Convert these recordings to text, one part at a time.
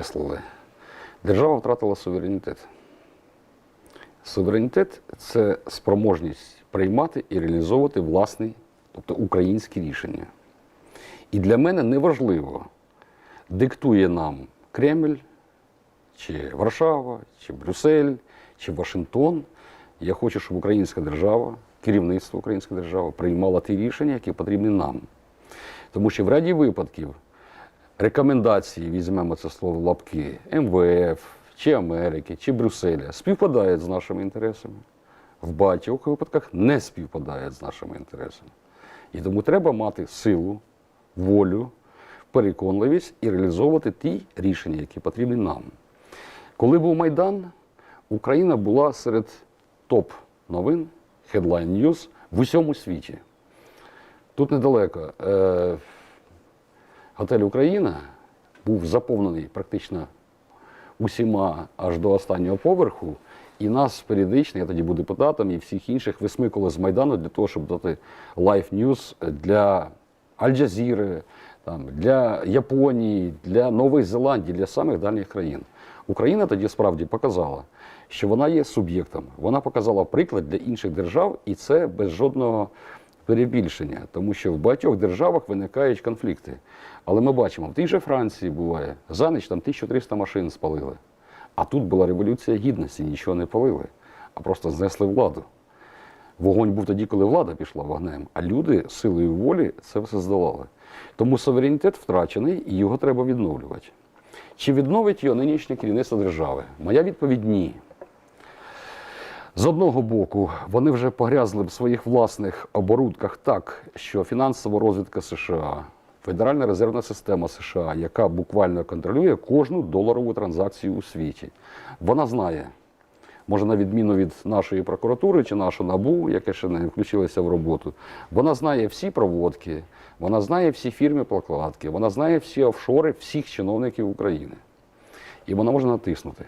підкреслили. Держава втратила суверенітет. Суверенітет це спроможність приймати і реалізовувати власні, тобто українські рішення. І для мене неважливо, диктує нам Кремль, чи Варшава, чи Брюссель, чи Вашингтон. Я хочу, щоб українська держава, керівництво української держави приймало ті рішення, які потрібні нам. Тому що в ряді випадків рекомендації, візьмемо це слово лапки, МВФ, чи Америки, чи Брюсселя співпадають з нашими інтересами. В багатьох випадках не співпадають з нашими інтересами. І тому треба мати силу, волю, переконливість і реалізовувати ті рішення, які потрібні нам. Коли був Майдан, Україна була серед топ новин, headline news в усьому світі. Тут недалеко. Готель Україна був заповнений практично усіма аж до останнього поверху. І нас періодично, я тоді був депутатом і всіх інших висмикували з Майдану для того, щоб дати лайф ньюз для Аль-Джазіри, для Японії, для Нової Зеландії, для самих дальніх країн. Україна тоді справді показала, що вона є суб'єктом. Вона показала приклад для інших держав, і це без жодного перебільшення, тому що в багатьох державах виникають конфлікти. Але ми бачимо, в тій же Франції буває, за ніч там 1300 машин спалили. А тут була революція гідності, нічого не палили, а просто знесли владу. Вогонь був тоді, коли влада пішла вогнем, а люди силою волі це все здолали. Тому суверенітет втрачений і його треба відновлювати. Чи відновить його нинішнє керівництво держави? Моя відповідь ні. З одного боку, вони вже погрязли в своїх власних оборудках так, що фінансова розвідка США, Федеральна резервна система США, яка буквально контролює кожну доларову транзакцію у світі, вона знає, може, на відміну від нашої прокуратури чи нашого НАБУ, яке ще не включилося в роботу, вона знає всі проводки, вона знає всі фірми прокладки, вона знає всі офшори всіх чиновників України. І вона може натиснути.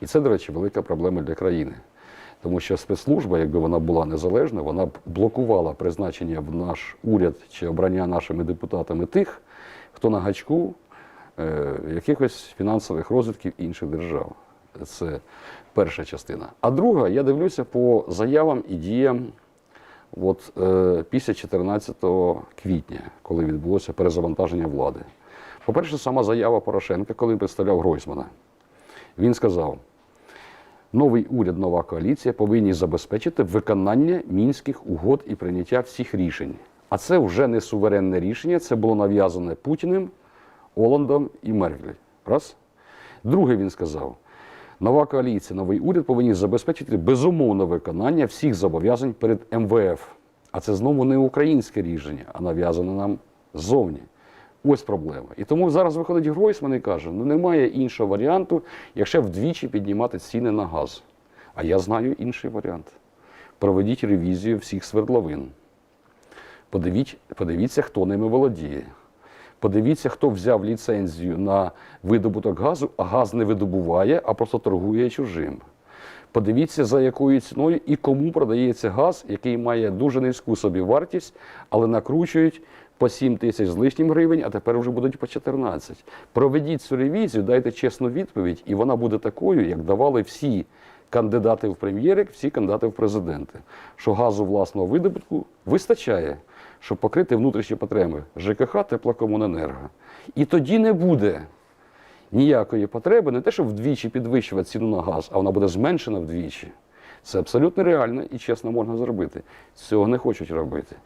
І це, до речі, велика проблема для країни. Тому що спецслужба, якби вона була незалежна, вона б блокувала призначення в наш уряд чи обрання нашими депутатами тих, хто на гачку е, якихось фінансових розвитків інших держав. Це перша частина. А друга, я дивлюся по заявам і діям от, е, після 14 квітня, коли відбулося перезавантаження влади. По-перше, сама заява Порошенка, коли представляв Гройсмана. Він сказав, новий уряд, нова коаліція повинні забезпечити виконання мінських угод і прийняття всіх рішень. А це вже не суверенне рішення, це було нав'язане Путіним, Оландом і Меркель. Раз. Друге, він сказав, нова коаліція, новий уряд повинні забезпечити безумовне виконання всіх зобов'язань перед МВФ. А це знову не українське рішення, а нав'язане нам ззовні. Ось проблема. І тому зараз виходить Гройсман і каже: ну немає іншого варіанту, якщо вдвічі піднімати ціни на газ. А я знаю інший варіант. Проведіть ревізію всіх свердловин. Подивіть, подивіться, хто ними володіє. Подивіться, хто взяв ліцензію на видобуток газу, а газ не видобуває, а просто торгує чужим. Подивіться, за якою ціною і кому продається газ, який має дуже низьку собі вартість, але накручують по 7 тисяч з лишнім гривень, а тепер вже будуть по 14. Проведіть цю ревізію, дайте чесну відповідь, і вона буде такою, як давали всі кандидати в прем'єри, всі кандидати в президенти. Що газу власного видобутку вистачає, щоб покрити внутрішні потреби ЖКХ, теплокомуненерго. І тоді не буде ніякої потреби, не те, щоб вдвічі підвищувати ціну на газ, а вона буде зменшена вдвічі. Це абсолютно реально і чесно можна зробити. Цього не хочуть робити.